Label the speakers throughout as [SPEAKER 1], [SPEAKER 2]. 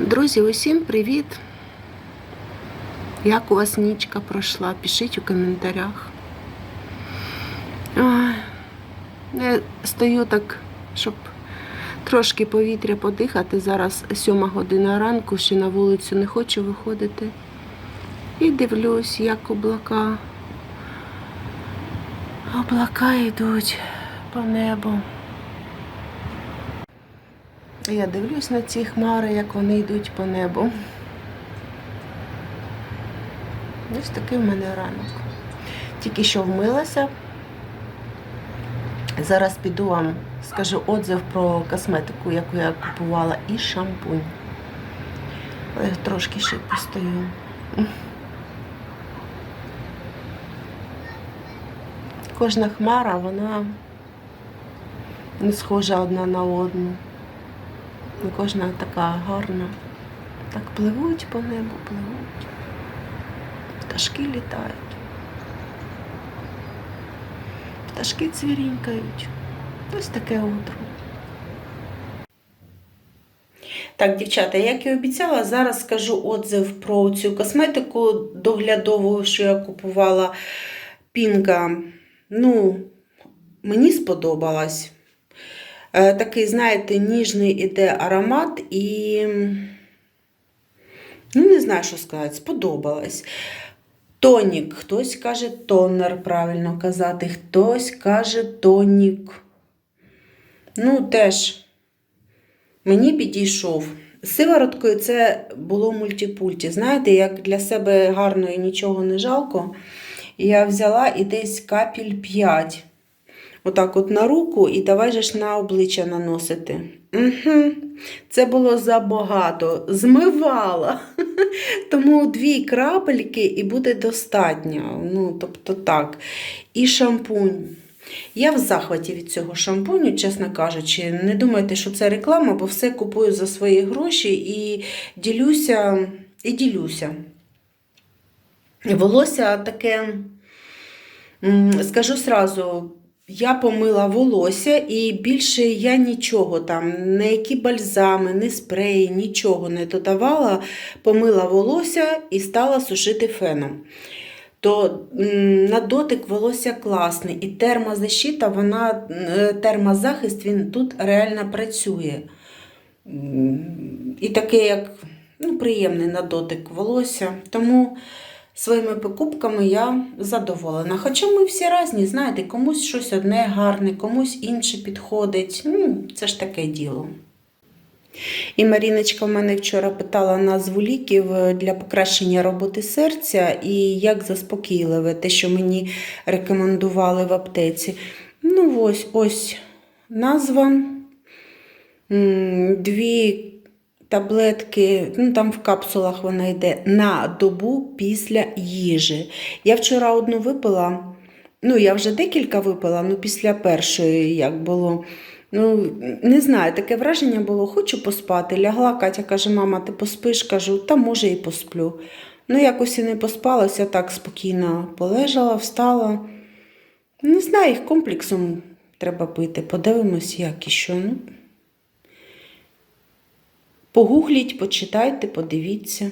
[SPEAKER 1] Друзі, усім привіт! Як у вас нічка пройшла? Пишіть у коментарях. Я стою так, щоб трошки повітря подихати. Зараз сьома година ранку, ще на вулицю не хочу виходити. І дивлюсь, як облака. Облака йдуть по небу. Я дивлюсь на ці хмари, як вони йдуть по небу. Ось такий в мене ранок. Тільки що вмилася. Зараз піду вам скажу отзив про косметику, яку я купувала, і шампунь. Але трошки ще постою. Кожна хмара, вона не схожа одна на одну. І кожна така гарна. Так пливуть по небу, пливуть. Пташки літають. Пташки цвірінькають. Ось таке утро. Так, дівчата, як і обіцяла, зараз скажу отзив про цю косметику доглядову, що я купувала Пінка. Ну, мені сподобалась. Е, Такий, знаєте, ніжний іде аромат і, ну, не знаю, що сказати, сподобалось. Тонік, хтось каже тонер, правильно казати, хтось каже тонік. Ну, теж мені підійшов. Сивороткою це було мультипульті. Знаєте, як для себе гарної нічого не жалко. Я взяла і десь капіль 5. Отак от на руку і давай же ж на обличчя наносити. Угу. Це було забагато. Змивала. Тому дві крапельки і буде достатньо. Ну, тобто так. І шампунь. Я в захваті від цього шампуню, чесно кажучи. Не думайте, що це реклама, бо все купую за свої гроші і ділюся, і ділюся. Волосся таке, скажу сразу, я помила волосся і більше я нічого там, ніякі бальзами, ні спреї, нічого не додавала. Помила волосся і стала сушити феном. То на дотик волосся класний. І термозащита, вона, е, термозахист, він тут реально працює. І таке, як ну, приємний на дотик волосся. Тому своїми покупками я задоволена. Хоча ми всі різні, знаєте, комусь щось одне гарне, комусь інше підходить. Ну, це ж таке діло. І Маріночка в мене вчора питала назву ліків е, для покращення роботи серця і як заспокійливе, те, що мені рекомендували в аптеці. Ну, ось ось назва. Дві таблетки, ну там в капсулах вона йде на добу після їжі. Я вчора одну випила, ну я вже декілька випила, ну після першої як було. Ну, не знаю, таке враження було, хочу поспати. Лягла, Катя каже, мама, ти поспиш? Кажу, та може і посплю. Ну, якось і не поспалася, так спокійно полежала, встала. Не знаю, їх комплексом треба пити. Подивимось, як і що. Ну, Погугліть, почитайте, подивіться.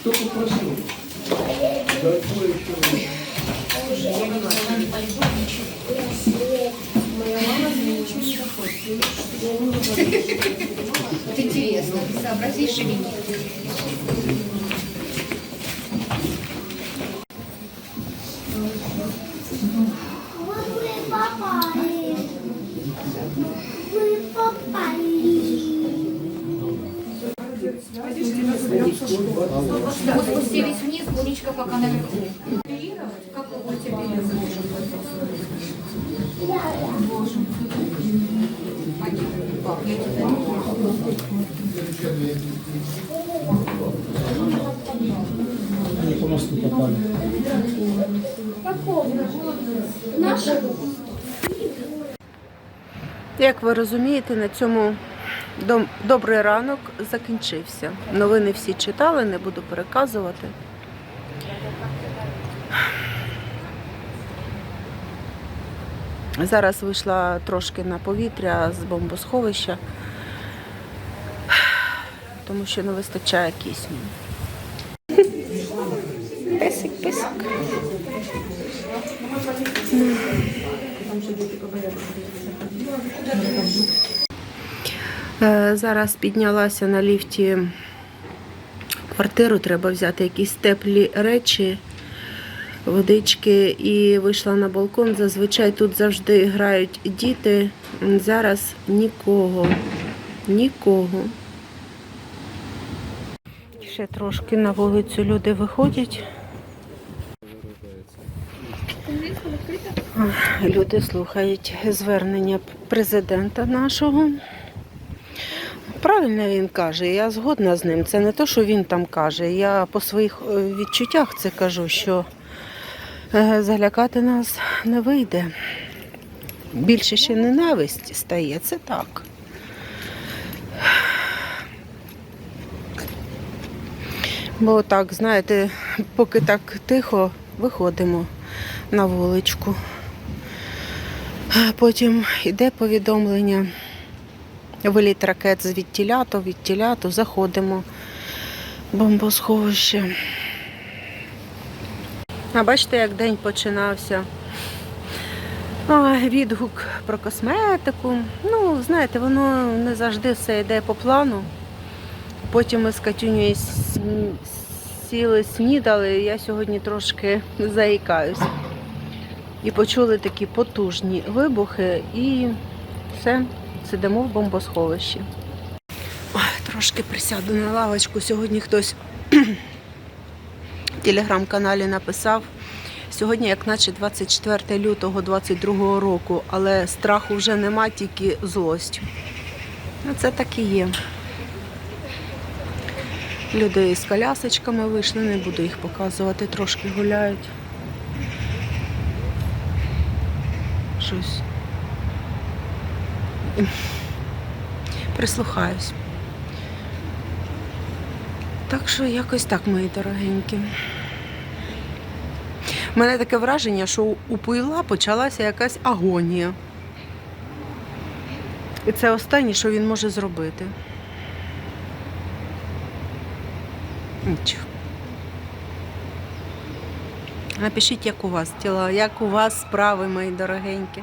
[SPEAKER 2] Что попросил?
[SPEAKER 3] Вот интересно, сообразишь или нет?
[SPEAKER 4] Вот
[SPEAKER 3] спустились вниз, Гулечка пока наверху. Как вы будете Пап, я тебя
[SPEAKER 2] Они по мосту попали.
[SPEAKER 4] Нашего.
[SPEAKER 1] Як ви розумієте, на цьому добрий ранок закінчився. Новини всі читали, не буду переказувати. Зараз вийшла трошки на повітря з бомбосховища, тому що не вистачає кисню. Песик, песик. Е, Зараз піднялася на ліфті квартиру, треба взяти якісь теплі речі, водички і вийшла на балкон. Зазвичай тут завжди грають діти. Зараз нікого. Нікого. Ще трошки на вулицю люди виходять. Люди слухають звернення президента нашого. Правильно він каже, я згодна з ним. Це не те, що він там каже. Я по своїх е, відчуттях це кажу, що е, залякати нас не вийде. Більше ще ненависть стає, це так. Бо так, знаєте, поки так тихо виходимо на вуличку. А Потім йде повідомлення. Виліт ракет звідтіля, то відтіля, то заходимо в бомбосховище. А бачите, як день починався. Ой, відгук про косметику. Ну, знаєте, воно не завжди все йде по плану. Потім ми з Катюнею сіли, снідали, я сьогодні трошки заїкаюся. І почули такі потужні вибухи, і все, сидимо в бомбосховищі. Ой, трошки присяду на лавочку. Сьогодні хтось в телеграм-каналі написав. Сьогодні, як наче 24 лютого 22 року, але страху вже нема, тільки злость. Ну, це так і є. Люди з колясочками вийшли, не буду їх показувати, трошки гуляють. Щось. Прислухаюсь. Так що якось так, мої дорогенькі. У мене таке враження, що у Пуйла почалася якась агонія. І це останнє, що він може зробити. Нічого. Напишіть, як у вас тіла, як у вас справи, мої дорогенькі.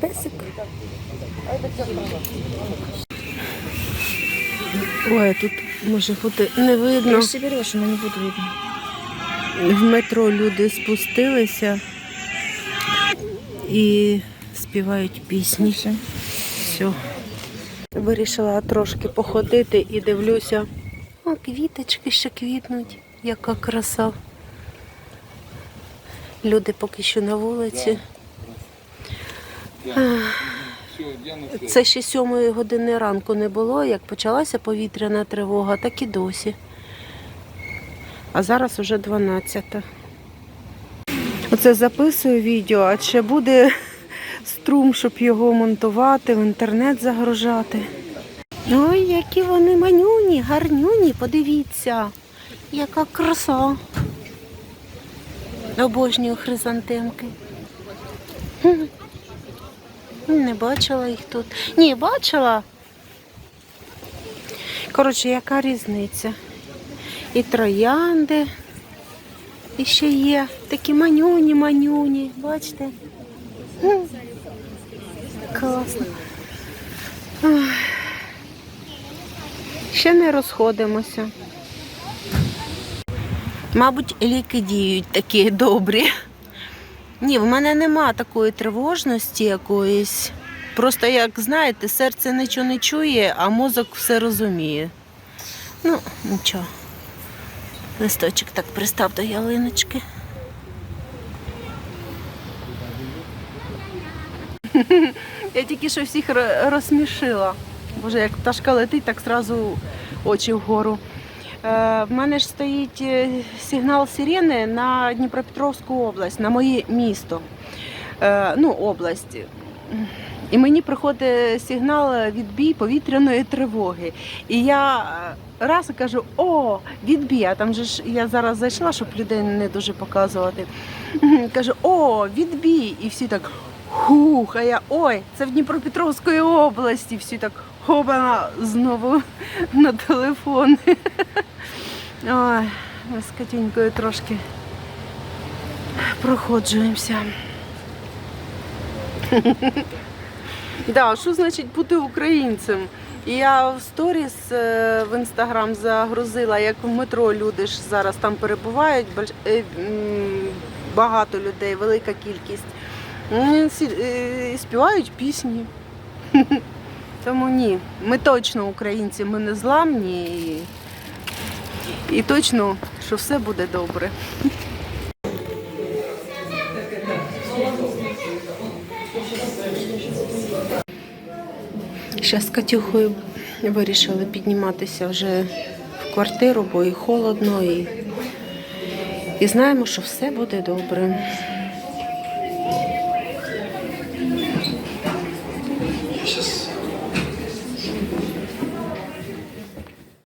[SPEAKER 1] Песик. Ой, тут може бути не видно.
[SPEAKER 3] Если берешь, но не буду видно.
[SPEAKER 1] В метро люди спустилися і співають пісні. Все. Вирішила трошки походити і дивлюся. О, квіточки ще квітнуть. Яка краса. Люди поки що на вулиці. Це ще сьомої години ранку не було. Як почалася повітряна тривога, так і досі. А зараз уже 12. Оце записую відео, а ще буде струм, щоб його монтувати, в інтернет загружати. Ой, які вони манюні, гарнюні, подивіться, яка краса. Обожнюю хризантемки. Не бачила їх тут. Ні, бачила. Коротше, яка різниця? І троянди. І ще є такі манюні, манюні. Бачите? Класно. Ах. Ще не розходимося. Мабуть, ліки діють такі добрі. Ні, в мене нема такої тривожності якоїсь. Просто, як знаєте, серце нічого не чує, а мозок все розуміє. Ну, нічого. Листочок так пристав до ялиночки. Я тільки що всіх розсмішила. Боже, як пташка летить, так зразу очі вгору. Е, в мене ж стоїть е, сигнал сирени на Дніпропетровську область, на моє місто. Е, ну, область. І мені приходить сигнал відбій повітряної тривоги. І я раз кажу: о, відбій. А там же ж я зараз зайшла, щоб людей не дуже показувати. Кажу, о, відбій. І всі так. Хух, а я ой, це в Дніпропетровської області. Всі так хопана знову на телефон. Ой, з Катюнькою трошки проходжуємося. Да, що значить бути українцем? І Я в сторіс е, в інстаграм загрузила, як в метро люди ж зараз там перебувають, е, багато людей, велика кількість. Сі- е, Співають пісні. Тому ні, ми точно українці, ми не зламні і, точно, що все буде добре. Зараз з Катюхою вирішили підніматися вже в квартиру, бо і холодно, і, і знаємо, що все буде добре.